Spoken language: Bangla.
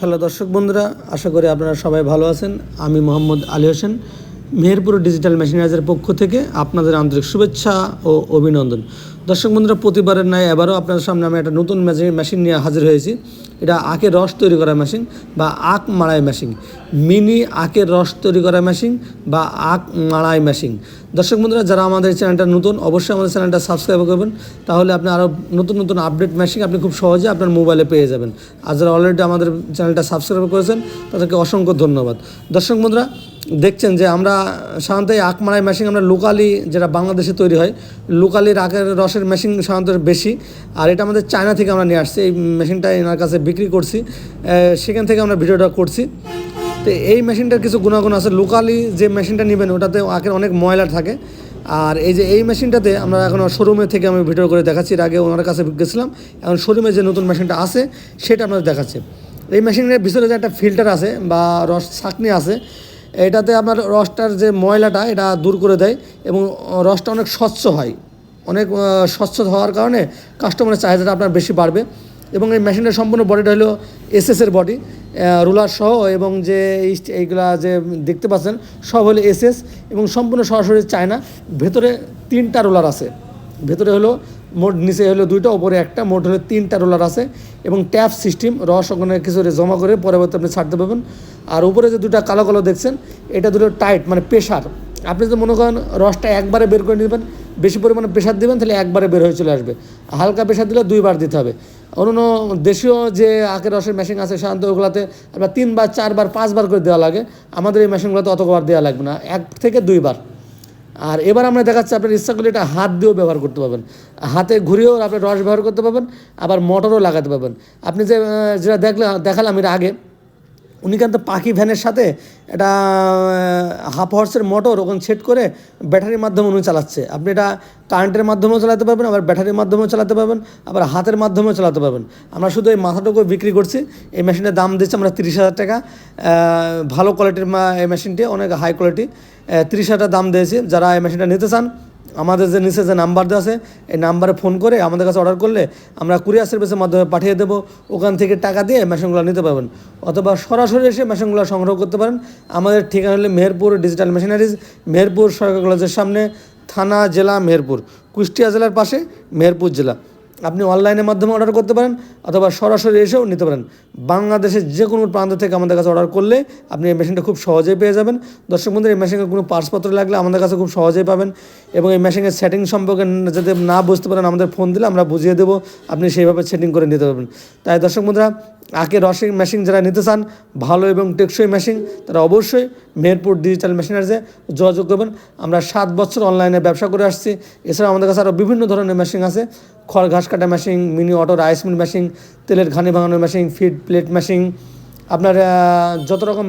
হ্যালো দর্শক বন্ধুরা, আশা করি আপনারা সবাই ভালো আছেন। আমি মোহাম্মদ আলী হোসেন, মেহেরপুর ডিজিটাল মেশিনাইজের পক্ষ থেকে আপনাদের আন্তরিক শুভেচ্ছা ও অভিনন্দন। দর্শক বন্ধুরা, প্রতিবারের ন্যায় এবারও আপনাদের সামনে আমি একটা নতুন মেশিন নিয়ে হাজির হয়েছি। এটা আখের রস তৈরি করা মেশিন বা আখ মাড়াই মেশিন মিনি আখের রস তৈরি করা মেশিন বা আখ মাড়াই মেশিন দর্শক বন্ধুরা, যারা আমাদের চ্যানেলটা নতুন, অবশ্যই আমাদের চ্যানেলটা সাবস্ক্রাইব করবেন। তাহলে আপনি আরও নতুন নতুন আপডেট মেশিন আপনি খুব সহজে আপনার মোবাইলে পেয়ে যাবেন। আর যারা অলরেডি আমাদের চ্যানেলটা সাবস্ক্রাইব করেছেন, তাদেরকে অসংখ্য ধন্যবাদ। দর্শক বন্ধুরা, দেখছেন যে আমরা সাধারণত এই আখমারাই মেশিন আমরা লোকালি যেটা বাংলাদেশে তৈরি হয় লোকালি আখের রসের মেশিন সাধারণত বেশি। আর এটা আমাদের চায়না থেকে আমরা নিয়ে আসছি। এই মেশিনটা এনার কাছে বিক্রি করছি। সেখান থেকে আমরা ভিডিওটা করছি। তো এই মেশিনটার কিছু গুণাগুণ আছে। লোকালি যে মেশিনটা নেবেন, ওটাতে আখের অনেক ময়লা থাকে। আর এই যে এই মেশিনটাতে আমরা এখন শোরুমে থেকে আমি ভিডিও করে দেখাচ্ছি। এর আগে ওনার কাছে গেছিলাম। এখন শোরুমে যে নতুন মেশিনটা আছে, সেটা আপনাদের দেখাচ্ছে। এই মেশিনের ভিতরে যে একটা ফিল্টার আছে বা রস ছাঁকনি আছে, এটাতে আপনার রসটার যে ময়লাটা, এটা দূর করে দেয় এবং রসটা অনেক স্বচ্ছ হয়। অনেক স্বচ্ছ হওয়ার কারণে কাস্টমারের চাহিদাটা আপনার বেশি বাড়বে। এবং এই মেশিনের সম্পূর্ণ বডিটা হলো এসএসের বডি রুলার সহ এবং যে এই- এইগুলা যে দেখতে পাচ্ছেন, সব হলো এসএস এবং সম্পূর্ণ সরাসরি চায়না। ভেতরে তিনটা রোলার আছে। ভেতরে হলো মোট, নিচে হলো দুইটা, ওপরে একটা, মোট হলো তিনটা রোলার আছে এবং ট্যাপ সিস্টেম রস ওখানে কিছু জমা করে পরবর্তী আপনি ছাড়তে পারবেন। আর উপরে যে দুটা কালো কালো দেখছেন, এটা দুটো টাইট মানে প্রেশার আপনি যদি মনে করেন রসটা একবারে বের করে নেবেন বেশি পরিমাণে প্রেশার দেবেন, তাহলে একবারে বের হয়ে চলে আসবে। হালকা প্রেশার দিলে দুইবার দিতে হবে। অন্য দেশীয় যে আখের রসের মেশিন আছে সাধারণত ওগুলাতে আপনার তিনবার, চারবার, পাঁচবার করে দেওয়া লাগে। আমাদের এই মেশিনগুলোতে অতবার দেওয়া লাগবে না, এক থেকে দুইবার। আর এবার আমরা দেখাচ্ছি আপনার ইচ্ছা করলে এটা হাত দিয়েও ব্যবহার করতে পারবেন। হাতে ঘুরিয়েও আপনি রস ব্যবহার করতে পারবেন, আবার মোটরও লাগাতে পারবেন। আপনি যে যেটা দেখলে, দেখালাম এর আগে, উনি কিন্তু পাখি ভ্যানের সাথে এটা হাফ হর্সের মোটর ওখানে সেট করে ব্যাটারির মাধ্যমে উনি চালাচ্ছে। আপনি এটা কারেন্টের মাধ্যমেও চালাতে পারবেন, আবার ব্যাটারির মাধ্যমেও চালাতে পারবেন, আবার হাতের মাধ্যমেও চালাতে পারবেন। আমরা শুধু এই মাথাটুকু বিক্রি করছি। এই মেশিনের দাম দিচ্ছি আমরা তিরিশ হাজার টাকা। ভালো কোয়ালিটির এই মেশিনটি অনেক হাই কোয়ালিটি তিরিশ হাজার দাম দিয়েছি। যারা এই মেশিনটা নিতে চান আমাদের যে নিচে যে নাম্বার দেওয়া আছে, এই নাম্বারে ফোন করে আমাদের কাছে অর্ডার করলে আমরা কুরিয়ার সার্ভিসের মাধ্যমে পাঠিয়ে দেবো। ওখান থেকে টাকা দিয়ে মেশিনগুলো নিতে পারবেন। অথবা সরাসরি এসে মেশিনগুলো সংগ্রহ করতে পারেন। আমাদের ঠিকানা হলে মেহেরপুর ডিজিটাল মেশিনারিজ, মেহেরপুর সরকার কলেজের সামনে, থানা, জেলা, মেহেরপুর। কুষ্টিয়া জেলার পাশে, মেহেরপুর জেলা। আপনি অনলাইনের মাধ্যমে অর্ডার করতে পারেন অথবা সরাসরি এসেও নিতে পারেন। বাংলাদেশের যে কোনো প্রান্ত থেকে আমাদের কাছে অর্ডার করলে আপনি এই মেশিনটা খুব সহজেই পেয়ে যাবেন। দর্শক বন্ধুরা, এই মেশিনের কোনো পার্সপত্র লাগলে আমাদের কাছে খুব সহজেই পাবেন এবং এই মেশিনের সেটিং সম্পর্কে যাতে না বুঝতে পারেন আমাদের ফোন দিলে আমরা বুঝিয়ে দেবো, আপনি সেইভাবে সেটিং করে নিতে পারবেন। তাই দর্শক বন্ধুরা আখের রসিং মেশিন যারা নিতে চান, ভালো এবং টেকসই মেশিন তারা অবশ্যই মেহেরপুর ডিজিটাল মেশিনারিজে যোগাযোগ করবেন। আমরা সাত বছর অনলাইনে ব্যবসা করে আসছি। এছাড়া আমাদের কাছে আরও বিভিন্ন ধরনের মেশিন আছে। খড় ঘাস কাটা machine mini auto rice mill machine তেলের ঘানি ভাঙানোর মেশিন ফিড প্লেট মেশিন আপনার যত রকম